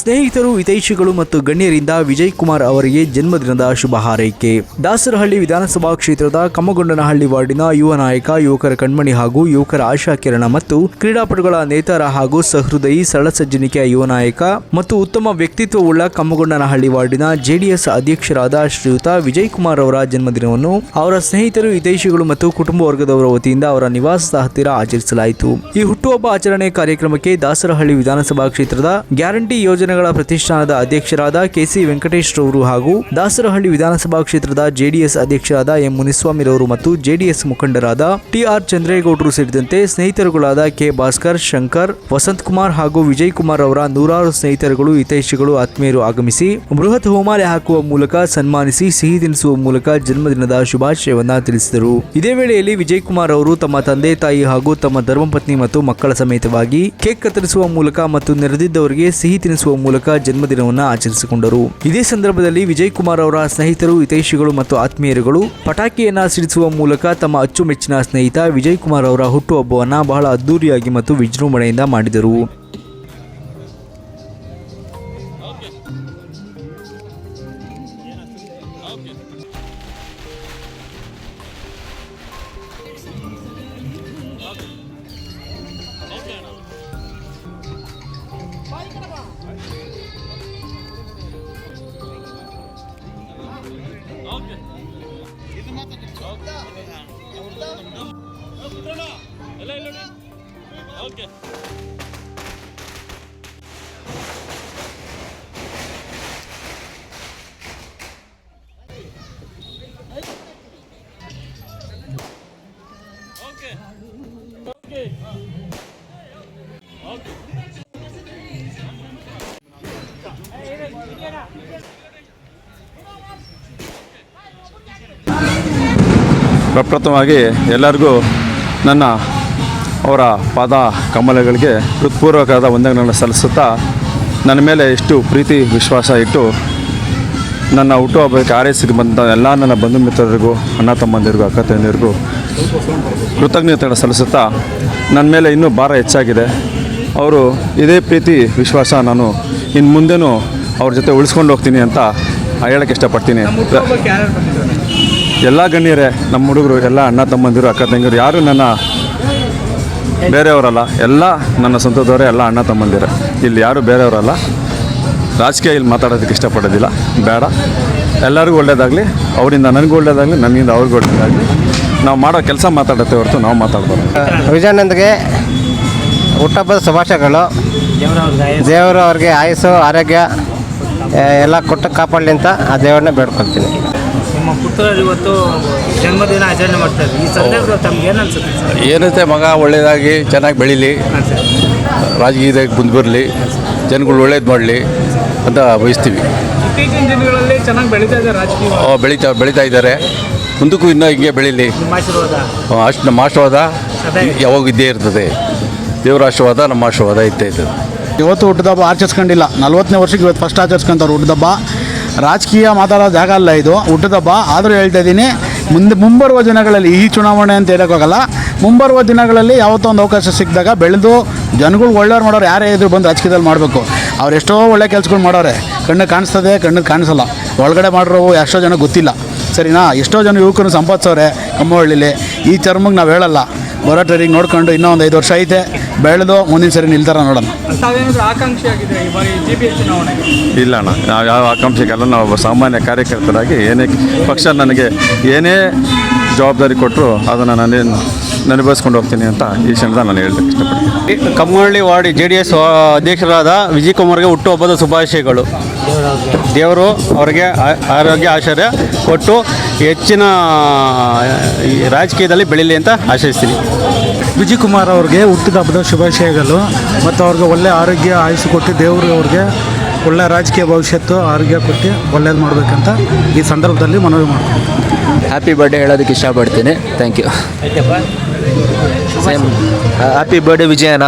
ಸ್ನೇಹಿತರು, ಹಿತೈಷಿಗಳು ಮತ್ತು ಗಣ್ಯರಿಂದ ವಿಜಯ್ ಕುಮಾರ್ ಅವರಿಗೆ ಜನ್ಮದಿನದ ಶುಭ ಹಾರೈಕೆ. ದಾಸರಹಳ್ಳಿ ವಿಧಾನಸಭಾ ಕ್ಷೇತ್ರದ ಕಮ್ಮಗೊಂಡನಹಳ್ಳಿ ವಾರ್ಡಿನ ಯುವ ನಾಯಕ, ಯುವಕರ ಕಣ್ಮಣಿ ಹಾಗೂ ಯುವಕರ ಆಶಾ ಕಿರಣ ಮತ್ತು ಕ್ರೀಡಾಪಟುಗಳ ನೇತಾರ ಹಾಗೂ ಸಹೃದಯಿ ಸರಳ ಸಜ್ಜನಿಕೆಯ ಯುವ ನಾಯಕ ಮತ್ತು ಉತ್ತಮ ವ್ಯಕ್ತಿತ್ವವುಳ್ಳ ಕಮ್ಮಗೊಂಡನಹಳ್ಳಿ ವಾರ್ಡಿನ ಜೆಡಿಎಸ್ ಅಧ್ಯಕ್ಷರಾದ ಶ್ರೀಯುತ ವಿಜಯ್ ಕುಮಾರ್ ಅವರ ಜನ್ಮದಿನವನ್ನು ಅವರ ಸ್ನೇಹಿತರು, ಹಿತೈಷಿಗಳು ಮತ್ತು ಕುಟುಂಬ ವರ್ಗದವರ ವತಿಯಿಂದ ಅವರ ನಿವಾಸದ ಹತ್ತಿರ ಆಚರಿಸಲಾಯಿತು. ಈ ಹುಟ್ಟುಹಬ್ಬ ಆಚರಣೆ ಕಾರ್ಯಕ್ರಮಕ್ಕೆ ದಾಸರಹಳ್ಳಿ ವಿಧಾನಸಭಾ ಕ್ಷೇತ್ರದ ಗ್ಯಾರಂಟಿ ಯೋಜನೆಗಳ ಪ್ರತಿಷ್ಠಾನದ ಅಧ್ಯಕ್ಷರಾದ ಕೆಸಿ ವೆಂಕಟೇಶ್ ರವರು ಹಾಗೂ ದಾಸರಹಳ್ಳಿ ವಿಧಾನಸಭಾ ಕ್ಷೇತ್ರದ ಜೆಡಿಎಸ್ ಅಧ್ಯಕ್ಷರಾದ ಎಂ ಮುನಿಸ್ವಾಮಿರವರು ಮತ್ತು ಜೆಡಿಎಸ್ ಮುಖಂಡರಾದ ಟಿಆರ್ ಚಂದ್ರೇಗೌಡರು ಸೇರಿದಂತೆ ಸ್ನೇಹಿತರುಗಳಾದ ಕೆ. ಭಾಸ್ಕರ್, ಶಂಕರ್, ವಸಂತ್ ಕುಮಾರ್ ಹಾಗೂ ವಿಜಯ್ ಕುಮಾರ್ ಅವರ ನೂರಾರು ಸ್ನೇಹಿತರುಗಳು, ಹಿತೈಷಿಗಳು, ಆತ್ಮೀಯರು ಆಗಮಿಸಿ ಬೃಹತ್ ಹೋಮಾಲೆ ಹಾಕುವ ಮೂಲಕ ಸನ್ಮಾನಿಸಿ, ಸಿಹಿ ತಿನಿಸುವ ಮೂಲಕ ಜನ್ಮದಿನದ ಶುಭಾಶಯವನ್ನ ತಿಳಿಸಿದರು. ಇದೇ ವೇಳೆಯಲ್ಲಿ ವಿಜಯ್ ಕುಮಾರ್ ಅವರು ತಮ್ಮ ತಂದೆ, ತಾಯಿ ಹಾಗೂ ತಮ್ಮ ಧರ್ಮಪತ್ನಿ ಮತ್ತು ಮಕ್ಕಳ ಸಮೇತವಾಗಿ ಕೇಕ್ ಕತ್ತರಿಸುವ ಮೂಲಕ ಮತ್ತು ನೆರೆದಿದ್ದವರಿಗೆ ಸಿಹಿ ತಿನ್ನಿಸುವ ಮೂಲಕ ಜನ್ಮದಿನವನ್ನು ಆಚರಿಸಿಕೊಂಡರು. ಇದೇ ಸಂದರ್ಭದಲ್ಲಿ ವಿಜಯ್ ಕುಮಾರ್ ಅವರ ಸ್ನೇಹಿತರು, ಹಿತೈಷಿಗಳು ಮತ್ತು ಆತ್ಮೀಯರುಗಳು ಪಟಾಕಿಯನ್ನ ಸಿಡಿಸುವ ಮೂಲಕ ತಮ್ಮ ಅಚ್ಚುಮೆಚ್ಚಿನ ಸ್ನೇಹಿತ ವಿಜಯ್ ಕುಮಾರ್ ಅವರ ಹುಟ್ಟುಹಬ್ಬವನ್ನು ಬಹಳ ಅದ್ದೂರಿಯಾಗಿ ಮತ್ತು ವಿಜೃಂಭಣೆಯಿಂದ ಮಾಡಿದರು. ಪ್ರಪ್ರಥಮವಾಗಿ ಎಲ್ಲರಿಗೂ ನನ್ನ ಅವರ ಪಾದ ಕಮಲಗಳಿಗೆ ಹೃತ್ಪೂರ್ವಕವಾದ ವಂದನೆಗಳನ್ನು ಸಲ್ಲಿಸುತ್ತಾ ನನ್ನ ಮೇಲೆ ಇಷ್ಟು ಪ್ರೀತಿ ವಿಶ್ವಾಸ ಇಟ್ಟು ನನ್ನ ಹುಟ್ಟುಹಬ್ಬಕ್ಕೆ ಆರೈಸಿಗೆ ಬಂದ ಎಲ್ಲ ನನ್ನ ಬಂಧು ಮಿತ್ರರಿಗೂ ಅಣ್ಣ ತಮ್ಮಂದಿರಿಗೂ ಅಕ್ಕ ತಂದಿರಿಗೂ ಕೃತಜ್ಞತೆಗಳನ್ನು ಸಲ್ಲಿಸುತ್ತಾ ನನ್ನ ಮೇಲೆ ಇನ್ನೂ ಭಾರ ಹೆಚ್ಚಾಗಿದೆ. ಅವರು ಇದೇ ಪ್ರೀತಿ ವಿಶ್ವಾಸ ನಾನು ಇನ್ನು ಮುಂದೆನೂ ಅವ್ರ ಜೊತೆ ಉಳಿಸ್ಕೊಂಡು ಹೋಗ್ತೀನಿ ಅಂತ ಹೇಳೋಕ್ಕೆ ಇಷ್ಟಪಡ್ತೀನಿ. ಎಲ್ಲ ಗಣ್ಯರೇ ನಮ್ಮ ಹುಡುಗರು ಎಲ್ಲ ಅಣ್ಣ ತಮ್ಮಂದಿರು ಅಕ್ಕ ತಂಗಿರು ಯಾರು ನನ್ನ ಬೇರೆಯವರಲ್ಲ, ಎಲ್ಲ ನನ್ನ ಸ್ವಂತದವರೇ, ಎಲ್ಲ ಅಣ್ಣ ತಮ್ಮಂದಿರ. ಇಲ್ಲಿ ಯಾರು ಬೇರೆಯವರಲ್ಲ. ರಾಜಕೀಯ ಇಲ್ಲಿ ಮಾತಾಡೋದಕ್ಕೆ ಇಷ್ಟಪಡೋದಿಲ್ಲ. ಬೇಡ. ಎಲ್ಲರಿಗೂ ಒಳ್ಳೇದಾಗಲಿ. ಅವರಿಂದ ನನಗೂ ಒಳ್ಳೇದಾಗಲಿ, ನನ್ನಿಂದ ಅವ್ರಿಗೂ ಒಳ್ಳೇದಾಗಲಿ. ನಾವು ಮಾಡೋ ಕೆಲಸ ಮಾತಾಡುತ್ತೆ ಹೊರತು ನಾವು ಮಾತಾಡ್ಬೋದು ವಿಜಯಾನಂದ್ಗೆ ಹುಟ್ಟಹಬ್ಬದ ಶುಭಾಶಯಗಳು. ದೇವರು ಅವ್ರಿಗೆ ಆಯಸ್ಸು, ಆರೋಗ್ಯ ಎಲ್ಲ ಕೊಟ್ಟು ಕಾಪಾಡಲಿ ಅಂತ ಆ ದೇವ್ರನ್ನ ಬೇಡ್ಕೊಳ್ತೀನಿ. ನಿಮ್ಮ ಪುತ್ರರು ಇವತ್ತು ಜನ್ಮದಿನ ಆಚರಣೆ ಮಾಡ್ತಾರೆ. ಈ ಸಂದರ್ಭ ತಮ್ಗೆ ಏನು ಅನ್ಸುತ್ತೆ ಸರ್? ಏನಂತೆ ಮಗ ಒಳ್ಳೆಯದಾಗಿ ಚೆನ್ನಾಗಿ ಬೆಳೀಲಿ. ಹಾಂ ಸರ್. ರಾಜಕೀಯದಾಗ ಮುಂದೆ ಬರಲಿ. ಜನಗಳು ಒಳ್ಳೇದು ಮಾಡಲಿ ಅಂತ ಬಯಸ್ತೀವಿ. ಇತ್ತೀಚಿನ ದಿನಗಳಲ್ಲಿ ಚೆನ್ನಾಗಿ ಬೆಳೀತಾ ಇದೆ ರಾಜಕೀಯ. ಬೆಳೀತಾ ಬೆಳೀತಾ ಇದ್ದಾರೆ. ಮುಂದಕ್ಕೂ ಇನ್ನೂ ಹಿಂಗೆ ಬೆಳೀಲಿ. ನಿಮ್ಮ ಆಶೀರ್ವಾದ. ಅಷ್ಟು ನಮ್ಮ ಆಶೀರ್ವಾದ ಯಾವಾಗ ಇದ್ದೇ ಇರ್ತದೆ. ದೇವರ ಆಶೀರ್ವಾದ ನಮ್ಮ ಆಶೀರ್ವಾದ ಇದ್ದೇ ಇರ್ತದೆ. ಇವತ್ತು ಹುಟ್ಟಿದಬ್ಬ ಆಚರಿಸ್ಕೊಂಡಿಲ್ಲ. ನಲ್ವತ್ತನೇ ವರ್ಷಕ್ಕೆ ಇವತ್ತು ಫಸ್ಟ್ ಆಚರಿಸ್ಕೊಂತವ್ರು ಹುಟ್ಟಿದಬ್ಬ ರಾಜಕೀಯ ಮಾತಾಡೋ ಜಾಗ ಅಲ್ಲ ಇದು. ಹುಟ್ಟಿದಬ್ಬ ಆದರೂ ಹೇಳ್ತಾ ಇದ್ದೀನಿ, ಮುಂದೆ ಮುಂಬರುವ ದಿನಗಳಲ್ಲಿ, ಈ ಚುನಾವಣೆ ಅಂತ ಹೇಳೋಕ್ಕಾಗಲ್ಲ ಮುಂಬರುವ ದಿನಗಳಲ್ಲಿ ಯಾವತ್ತೋ ಒಂದು ಅವಕಾಶ ಸಿಕ್ಕಿದಾಗ ಬೆಳೆದು ಜನಗಳು ಒಳ್ಳೆಯವ್ರು ಮಾಡೋರು ಯಾರೇ ಇದ್ರು ಬಂದು ರಾಜಕೀಯದಲ್ಲಿ ಮಾಡಬೇಕು. ಅವ್ರು ಎಷ್ಟೋ ಒಳ್ಳೆ ಕೆಲಸಗಳು ಮಾಡೋರೆ. ಕಣ್ಣು ಕಾಣಿಸ್ತದೆ, ಕಣ್ಣು ಕಾಣಿಸಲ್ಲ. ಒಳಗಡೆ ಮಾಡಿರೋ ಎಷ್ಟೋ ಜನ ಗೊತ್ತಿಲ್ಲ. ಸರಿನಾ? ಎಷ್ಟೋ ಜನ ಯುವಕರು ಸಂಪಾದಿಸೋರೆ ಕಮ್ಮಹಳ್ಳಿಲಿ ಈ ಚರ್ಮಗೆ ನಾವು ಹೇಳಲ್ಲ. ಬರೋ ಟೈರಿಗೆ ನೋಡ್ಕೊಂಡು ಇನ್ನೂ ಒಂದು ಐದು ವರ್ಷ ಐತೆ. ಬೆಳೆದು ಮುಂದಿನ ಸರಿ ನಿಲ್ತಾರ ನೋಡೋಣ. ತಾವೇನಾದ್ರೂ ಆಕಾಂಕ್ಷಿ ಆಗಿದೆ ಈ ಬಾರಿ ಜಿ ಬಿ ಇಲ್ಲ ಅಣ್ಣ. ನಾವು ಯಾವ ಆಕಾಂಕ್ಷೆಗಲ್ಲ ನಾವು ಒಬ್ಬ ಸಾಮಾನ್ಯ ಕಾರ್ಯಕರ್ತರಾಗಿ ಏನೇ ಪಕ್ಷ ನನಗೆ ಏನೇ ಜವಾಬ್ದಾರಿ ಕೊಟ್ಟರು ಅದನ್ನು ನಾನೇನು ನೆನಪಿಸ್ಕೊಂಡು ಹೋಗ್ತೀನಿ ಅಂತ ಈ ಕ್ಷಣದ ನಾನು ಹೇಳಲಿಕ್ಕೆ ಇಷ್ಟಪಡ್ತೀನಿ. Kammalli ward J D S ಅಧ್ಯಕ್ಷರಾದ ವಿಜಯ್ ಕುಮಾರ್ಗೆ ಹುಟ್ಟುಹಬ್ಬದ ಶುಭಾಶಯಗಳು. ದೇವರು ಅವರಿಗೆ ಆ- ಆರೋಗ್ಯ ಆಶ್ಚರ್ಯ. ಕೊಟ್ಟು ಹೆಚ್ಚಿನ ಈ ರಾಜಕೀಯದಲ್ಲಿ ಬೆಳೀಲಿ ಅಂತ ಆಶಯಿಸ್ತೀನಿ ವಿಜಯಕುಮಾರ್ ಅವ್ರಿಗೆ ಹುಟ್ಟಿದ ಹಬ್ಬದ ಶುಭಾಶಯಗಳು ಮತ್ತು ಅವ್ರಿಗೆ ಒಳ್ಳೆ ಆರೋಗ್ಯ ಆಯುಷ್ ಕೊಟ್ಟು ದೇವರು ಅವ್ರಿಗೆ ಒಳ್ಳೆ ರಾಜಕೀಯ ಭವಿಷ್ಯತ್ತು ಆರೋಗ್ಯ ಕೊಟ್ಟು ಒಳ್ಳೇದು ಮಾಡಬೇಕಂತ ಈ ಸಂದರ್ಭದಲ್ಲಿ ಮನವಿ ಮಾಡ್ತೀನಿ. ಹ್ಯಾಪಿ ಬರ್ಡೇ ಹೇಳೋದಕ್ಕೆ ಇಷ್ಟಪಡ್ತೀನಿ. Thank you same happy birthday ವಿಜಯನ.